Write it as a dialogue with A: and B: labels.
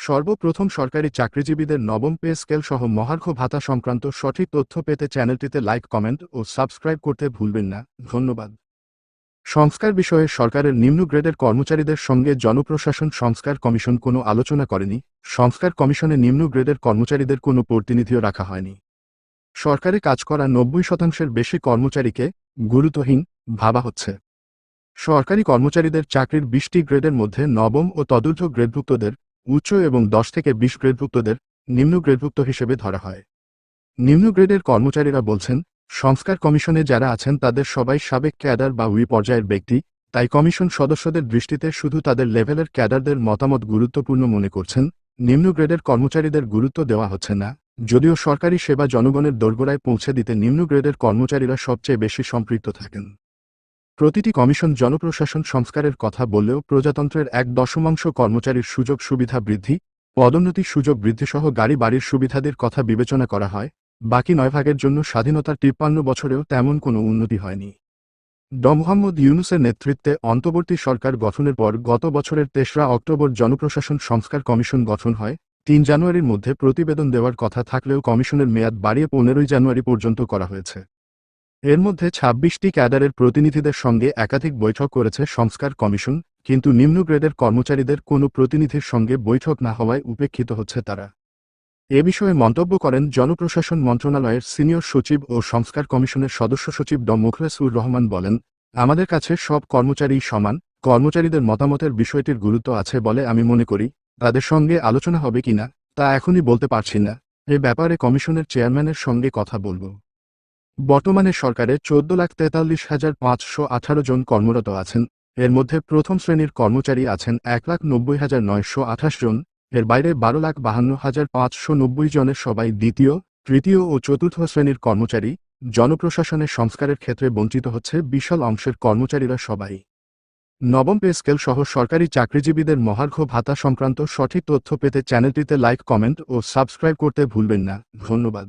A: সর্বপ্রথম সরকারি চাকরিজীবীদের নবম পে স্কেল সহ মহার্ঘ ভাতা সংক্রান্ত সঠিক তথ্য পেতে চ্যানেলটিতে লাইক, কমেন্ট ও সাবস্ক্রাইব করতে ভুলবেন না। ধন্যবাদ। সংস্কার বিষয়ে সরকারের নিম্ন গ্রেডের কর্মচারীদের সঙ্গে জনপ্রশাসন সংস্কার কমিশন কোনো আলোচনা করেনি। সংস্কার কমিশনে নিম্ন গ্রেডের কর্মচারীদের কোনো প্রতিনিধিও রাখা হয়নি। সরকারে কাজ করা নব্বই শতাংশের বেশি কর্মচারীকে গুরুত্বহীন ভাবা হচ্ছে। সরকারি কর্মচারীদের চাকরির বিশটি গ্রেডের মধ্যে নবম ও তদূর্ধ্ব গ্রেডভুক্তদের উচ্চ এবং দশ থেকে বিশ গ্রেডভুক্তদের নিম্ন গ্রেডভুক্ত হিসেবে ধরা হয়। নিম্ন গ্রেডের কর্মচারীরা বলছেন, সংস্কার কমিশনে যারা আছেন তাদের সবাই সাবেক ক্যাডার বা উই পর্যায়ের ব্যক্তি, তাই কমিশন সদস্যদের দৃষ্টিতে শুধু তাদের লেভেলের ক্যাডারদের মতামত গুরুত্বপূর্ণ মনে করছেন, নিম্ন গ্রেডের কর্মচারীদের গুরুত্ব দেওয়া হচ্ছে না। যদিও সরকারি সেবা জনগণের দোরগোড়ায় পৌঁছে দিতে নিম্ন গ্রেডের কর্মচারীরা সবচেয়ে বেশি সম্পৃক্ত থাকেন। প্রতিটি কমিশন জনপ্রশাসন সংস্কারের কথা বললেও প্রজাতন্ত্রের এক দশমাংশ কর্মচারীর সুযোগ সুবিধা বৃদ্ধি পদোন্নতির সুযোগ বৃদ্ধিসহ গাড়ি বাড়ির সুবিধাদের কথা বিবেচনা করা হয়, বাকি নয় ভাগের জন্য স্বাধীনতার তিপ্পান্ন বছরেও তেমন কোনো উন্নতি হয়নি। ড. মোহাম্মদ ইউনুসের নেতৃত্বে অন্তর্বর্তী সরকার গঠনের পর গত বছরের তেসরা অক্টোবর জনপ্রশাসন সংস্কার কমিশন গঠন হয়, তিন জানুয়ারির মধ্যে প্রতিবেদন দেওয়ার কথা থাকলেও কমিশনের মেয়াদ বাড়িয়ে পনেরোই জানুয়ারি পর্যন্ত করা হয়েছে। এর মধ্যে ছাব্বিশটি ক্যাডারের প্রতিনিধিদের সঙ্গে একাধিক বৈঠক করেছে সংস্কার কমিশন, কিন্তু নিম্ন গ্রেডের কর্মচারীদের কোনো প্রতিনিধির সঙ্গে বৈঠক না হওয়ায় উপেক্ষিত হচ্ছে তারা। এ বিষয়ে মন্তব্য করেন জনপ্রশাসন মন্ত্রণালয়ের সিনিয়র সচিব ও সংস্কার কমিশনের সদস্য সচিব ড মুখলেসুর রহমান বলেন, আমাদের কাছে সব কর্মচারী সমান, কর্মচারীদের মতামতের বিষয়টির গুরুত্ব আছে বলে আমি মনে করি, তাদের সঙ্গে আলোচনা হবে কিনা, তা এখনই বলতে পারছি না। এ ব্যাপারে কমিশনের চেয়ারম্যানের সঙ্গে কথা বলব। বর্তমানে সরকারে চোদ্দ লাখ তেতাল্লিশ হাজার পাঁচশো আঠারো জন কর্মরত আছেন। এর মধ্যে প্রথম শ্রেণির কর্মচারী আছেন এক লাখ নব্বই হাজার নয়শো আঠাশ জন। এর বাইরে বারো লাখ বাহান্ন হাজার পাঁচশো নব্বই জনের সবাই দ্বিতীয়, তৃতীয় ও চতুর্থ শ্রেণির কর্মচারী। জনপ্রশাসনের সংস্কারের ক্ষেত্রে বঞ্চিত হচ্ছে বিশাল অংশের কর্মচারীরা সবাই। নবম পে স্কেল সহ সরকারি চাকরিজীবীদের মহার্ঘ ভাতা সংক্রান্ত সঠিক তথ্য পেতে চ্যানেলটিতে লাইক, কমেন্ট ও সাবস্ক্রাইব করতে ভুলবেন না। ধন্যবাদ।